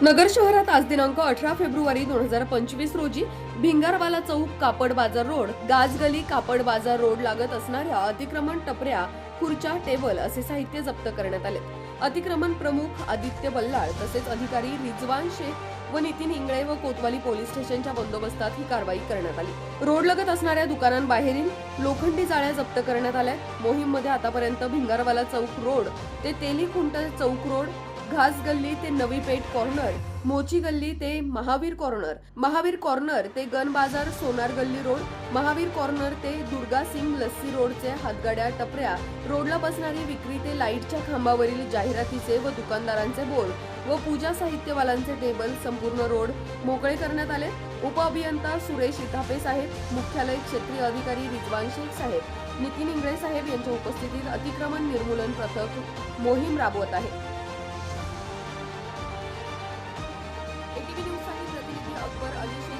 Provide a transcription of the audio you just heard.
नगर शहरात आज दिनांक अठरा फेब्रुवारी दोन हजार पंचवीस रोजी भिंगारवाला चौक कापड बाजार रोड गाजगली कापड बाजार रोड लागत असणाऱ्या अतिक्रमण टपऱ्या खुर्च्या टेबल असे साहित्य जप्त करण्यात आले अतिक्रमण प्रमुख आदित्य बल्लाळ तसेच अधिकारी रिजवान शेख व नितीन इंगळे व कोतवाली पोलीस स्टेशनच्या बंदोबस्तात ही कारवाई करण्यात आली. रोड लगत असणाऱ्या दुकानांबाहेरील लोखंडी जाळ्या जप्त करण्यात आल्या मोहीममध्ये आतापर्यंत भिंगारवाला चौक रोड ते तेली खुंट चौक रोड घास गल्ली ते नवी पेठ कॉर्नर मोची गल्ली ते महावीर कॉर्नर महावीर कॉर्नर ते गन बाजार सोनार गल्ली रोड महावीर कॉर्नर ते दुर्गा सिंग लस्सी रोडचे हातगाड्या टपऱ्या रोडला बसणारी विक्री ते लाईटच्या खांबावरील जाहिरातीचे व दुकानदारांचे बोर्ड व पूजा साहित्यवालांचे टेबल संपूर्ण रोड मोकळे करण्यात आले. उपअभियंता सुरेश इथापे साहेब मुख्यालय क्षेत्रीय अधिकारी रिजवान शेख साहेब नितीन इंगळे साहेब यांच्या उपस्थितीत अतिक्रमण निर्मूलन पथक मोहीम राबवत आहे. टीव्ही न्यूजसाठी प्रतिनिधी अकबर अली